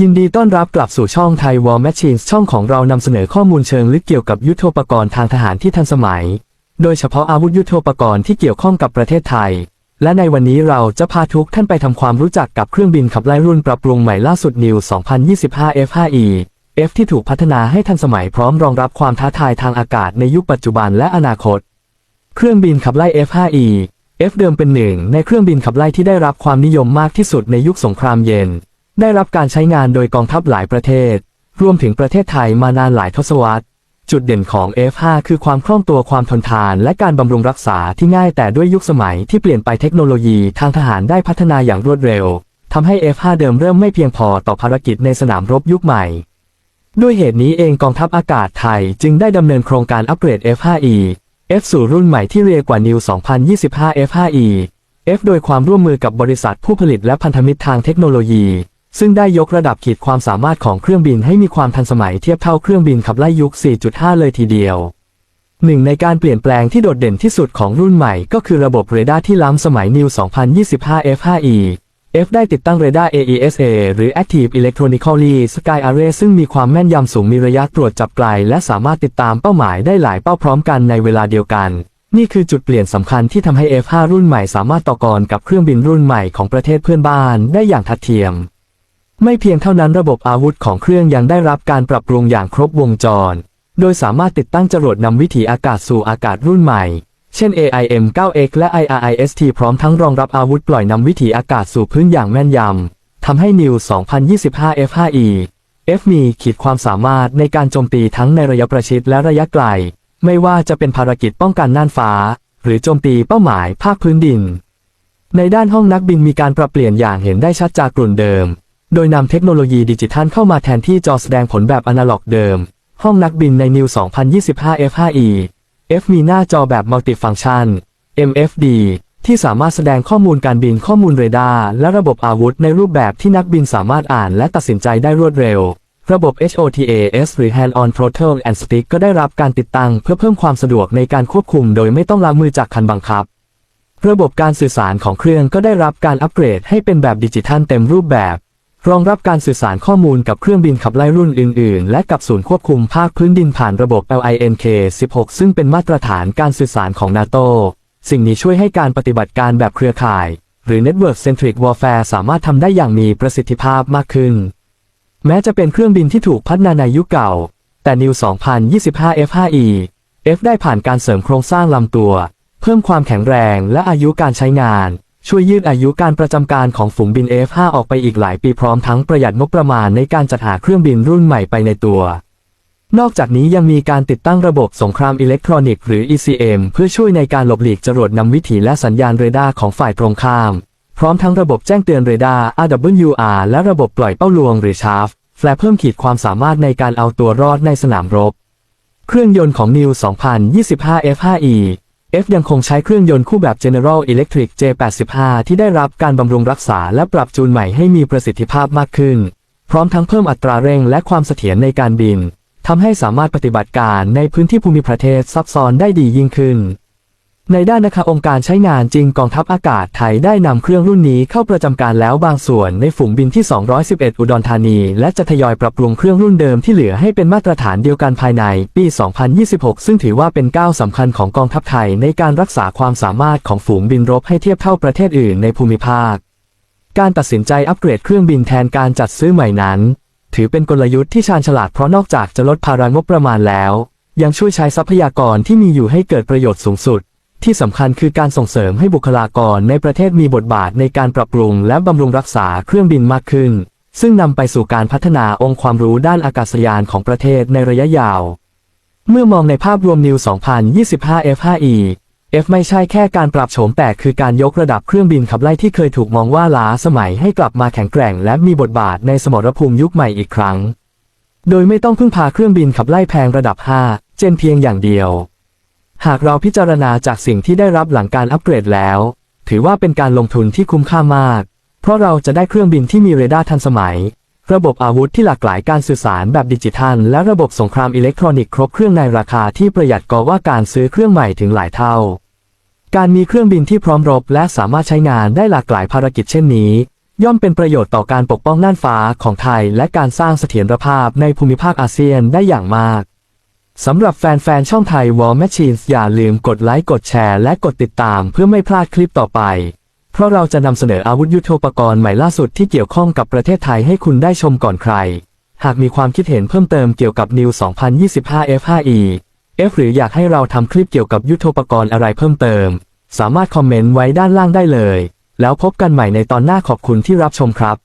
ยินดีต้อนรับกลับสู่ช่องไทย War Machines ช่องของเรานำเสนอข้อมูลเชิงลึกเกี่ยวกับยุทโธปกรณ์ทางทหารที่ทันสมัย โดยเฉพาะอาวุธยุทโธปกรณ์ที่เกี่ยวข้องกับประเทศไทย และในวันนี้เราจะพาทุกท่านไปทำความรู้จักกับเครื่องบินขับไล่รุ่นปรับปรุงใหม่ล่าสุด New 2025 F5E F ที่ถูกพัฒนาให้ทันสมัยพร้อมรองรับความท้าทายทางอากาศในยุคปัจจุบันและอนาคต เครื่องบินขับไล่ F5E F เดิมเป็นหนึ่งในเครื่องบินขับไล่ที่ได้รับความนิยมมากที่สุดในยุคสงครามเย็น ได้รับการใช้งานโดยกองทัพหลายประเทศ รวมถึงประเทศไทยมานานหลายทศวรรษ จุดเด่นของ F5 คือความคล่องตัวความทนทาน และการบำรุงรักษาที่ง่ายแต่ด้วยยุคสมัยที่เปลี่ยนไปเทคโนโลยีทางทหารได้พัฒนาอย่างรวดเร็วทำให้ F5 เดิมเริ่มไม่เพียงพอต่อภารกิจในสนามรบยุคใหม่ ด้วยเหตุนี้เองกองทัพอากาศไทยจึงได้ดำเนินโครงการอัปเกรด F5E F สู่รุ่นใหม่ที่เรียกว่า New 2025 F5E F โดยความร่วมมือกับบริษัทผู้ผลิตและพันธมิตรทางเทคโนโลยี ซึ่งได้ยกระดับขีดความสามารถของเครื่องบินให้มีความทันสมัยเทียบเท่าเครื่องบินขับไล่ยุค 4.5 เลยทีเดียว หนึ่งในการเปลี่ยนแปลงที่โดดเด่นที่สุดของรุ่นใหม่ก็คือระบบเรดาร์ที่ล้ำสมัย New 2025 F5E F ได้ติดตั้งเรดาร์ AESA หรือ Active Electronically Sky Array ซึ่งมีความแม่นยำสูงมีระยะตรวจจับไกล และสามารถติดตามเป้าหมายได้หลายเป้าพร้อมกันในเวลาเดียวกัน นี่คือจุดเปลี่ยนสำคัญที่ทำให้ F5 รุ่นใหม่สามารถต่อกรกับเครื่องบินรุ่นใหม่ของประเทศเพื่อนบ้านได้อย่างทัดเทียม ไม่เพียงเท่านั้นระบบอาวุธของเครื่องยังได้รับการปรับปรุงอย่างครบวงจร โดยสามารถติดตั้งจรวดนำวิถีอากาศสู่อากาศรุ่นใหม่ เช่น AIM-9X และ IRIST พร้อมทั้งรองรับอาวุธปล่อยนำวิถีอากาศสู่พื้นอย่างแม่นยำทำให้ New 2025 F5E F มีขีดความสามารถในการโจมตีทั้งในระยะประชิดและระยะไกล ไม่ว่าจะเป็นภารกิจป้องกันน่านฟ้า หรือโจมตีเป้าหมายภาคพื้นดิน ในด้านห้องนักบินมีการปรับเปลี่ยนอย่างเห็นได้ชัดจากกลุ่นเดิม โดยนำเทคโนโลยีดิจิทัลเข้ามาแทนที่จอแสดงผลแบบอนาล็อกเดิม ห้องนักบินใน New 2025 F5E F มีหน้าจอแบบมัลติฟัง c t ชัน MFD ที่สามารถแสดงข้อมูลการบินข้อมูลเรดาร์และระบบอาวุธในรูปแบบที่นักบินสามารถอ่านและตัดสินใจได้รวดเร็ว ระบบ HOTAS หรือ Hand on Throttle and Stick ก็ได้รับการติดตั้งเพื่อเพิ่มความสะดวกในการควบคุมโดยไม่ต้องล้างมือจากคันบังคับ ระบบการสื่อสารของเครื่องก็ได้รับการอัปเกรดให้เป็นแบบดิจิทัลเต็มรูปแบบ รองรับการสื่อสารข้อมูลกับเครื่องบินขับไล่รุ่นอื่น ๆ และกับศูนย์ควบคุมภาคพื้นดินผ่านระบบ LINK-16 ซึ่งเป็นมาตรฐานการสื่อสารของนาโตสิ่งนี้ช่วยให้การปฏิบัติการแบบเครือข่าย หรือ Network Centric Warfare สามารถทำได้อย่างมีประสิทธิภาพมากขึ้น แม้จะเป็นเครื่องบินที่ถูกพัฒนาในยุคเก่า แต่ New 2025 F5E F ได้ผ่านการเสริมโครงสร้างลำตัว เพิ่มความแข็งแรงและอายุการใช้งาน ช่วยยืดอายุการประจำการของฝูงบิน F5 ออกไปอีกหลายปีพร้อมทั้งประหยัดงบประมาณในการจัดหาเครื่องบินรุ่นใหม่ไปในตัวนอกจากนี้ยังมีการติดตั้งระบบสงครามอิเล็กทรอนิกส์หรือ ECM เพื่อช่วยในการหลบหลีกจรวดนำวิถีและสัญญาณเรดาร์ของฝ่ายตรงข้าม พร้อมทั้งระบบแจ้งเตือนเรดาร์ RWR และระบบปล่อยเป้าลวงหรือชาร์ฟแฟลเพิ่มขีดความสามารถในการเอาตัวรอดในสนามรบ เครื่องยนต์ของ New 2025 F5E F ยังคงใช้เครื่องยนต์คู่แบบ General Electric J85 ที่ได้รับการบำรุงรักษาและปรับจูนใหม่ให้มีประสิทธิภาพมากขึ้น พร้อมทั้งเพิ่มอัตราเร่งและความเสถียรในการบินทำให้สามารถปฏิบัติการในพื้นที่ภูมิประเทศซับซ้อนได้ดียิ่งขึ้น ในด้านนะคะองค์การใช้งานจริงกองทัพอากาศไทยได้นำเครื่องรุ่นนี้เข้าประจำการแล้วบางส่วนในฝูงบินที่ 211 อุดรธานี และจะทยอยปรับปรุงเครื่องรุ่นเดิมที่เหลือให้เป็นมาตรฐานเดียวกันภายในปี 2026 ซึ่งถือว่าเป็นก้าวสำคัญของกองทัพไทยในการรักษาความสามารถของฝูงบินรบให้เทียบเท่าประเทศอื่นในภูมิภาค การตัดสินใจอัปเกรดเครื่องบินแทนการจัดซื้อใหม่นั้น ถือเป็นกลยุทธ์ที่ชาญฉลาดเพราะนอกจากจะลดภาระงบประมาณแล้ว ยังช่วยใช้ทรัพยากรที่มีอยู่ให้เกิดประโยชน์สูงสุด ที่สำคัญคือการส่งเสริมให้บุคลากรในประเทศมีบทบาทในการปรับปรุงและบำรุงรักษาเครื่องบินมากขึ้น ซึ่งนำไปสู่การพัฒนาองค์ความรู้ด้านอากาศยานของประเทศในระยะยาว เมื่อมองในภาพรวม New 2025 F5E F ไม่ใช่แค่การปรับโฉมแต่คือการยกระดับเครื่องบินขับไล่ที่เคยถูกมองว่าล้าสมัยให้กลับมาแข็งแกร่ง และมีบทบาทในสมรภูมิยุคใหม่อีกครั้ง โดยไม่ต้องพึ่งพาเครื่องบินขับไล่แพงระดับ 5 เจนเพียงอย่างเดียว หากเราพิจารณาจากสิ่งที่ได้รับหลังการอัปเกรดแล้ว ถือว่าเป็นการลงทุนที่คุ้มค่ามาก เพราะเราจะได้เครื่องบินที่มีเรดาร์ทันสมัย ระบบอาวุธที่หลากหลายการสื่อสารแบบดิจิทัล และระบบสงครามอิเล็กทรอนิกส์ครบเครื่องในราคาที่ประหยัดกว่าการซื้อเครื่องใหม่ถึงหลายเท่า การมีเครื่องบินที่พร้อมรบและสามารถใช้งานได้หลากหลายภารกิจเช่นนี้ ย่อมเป็นประโยชน์ต่อการปกป้องน่านฟ้าของไทย และการสร้างเสถียรภาพในภูมิภาคอาเซียนได้อย่างมาก สำหรับแฟนๆ ช่องไทย War Machines อย่าลืมกดไลค์ กดแชร์ และกดติดตามเพื่อไม่พลาดคลิปต่อไป เพราะเราจะนำเสนออาวุธยุโทโธปกรณ์ใหม่ล่าสุดที่เกี่ยวข้องกับประเทศไทยให้คุณได้ชมก่อนใคร หากมีความคิดเห็นเพิ่มเติมเกี่ยวกับ New 2025 F5E F หรืออยากให้เราทำคลิปเกี่ยวกับยุทโธปกรณ์อะไรเพิ่มเติม สามารถคอมเมนต์ไว้ด้านล่างได้เลย แล้วพบกันใหม่ในตอนหน้าขอบคุณที่รับชมครับ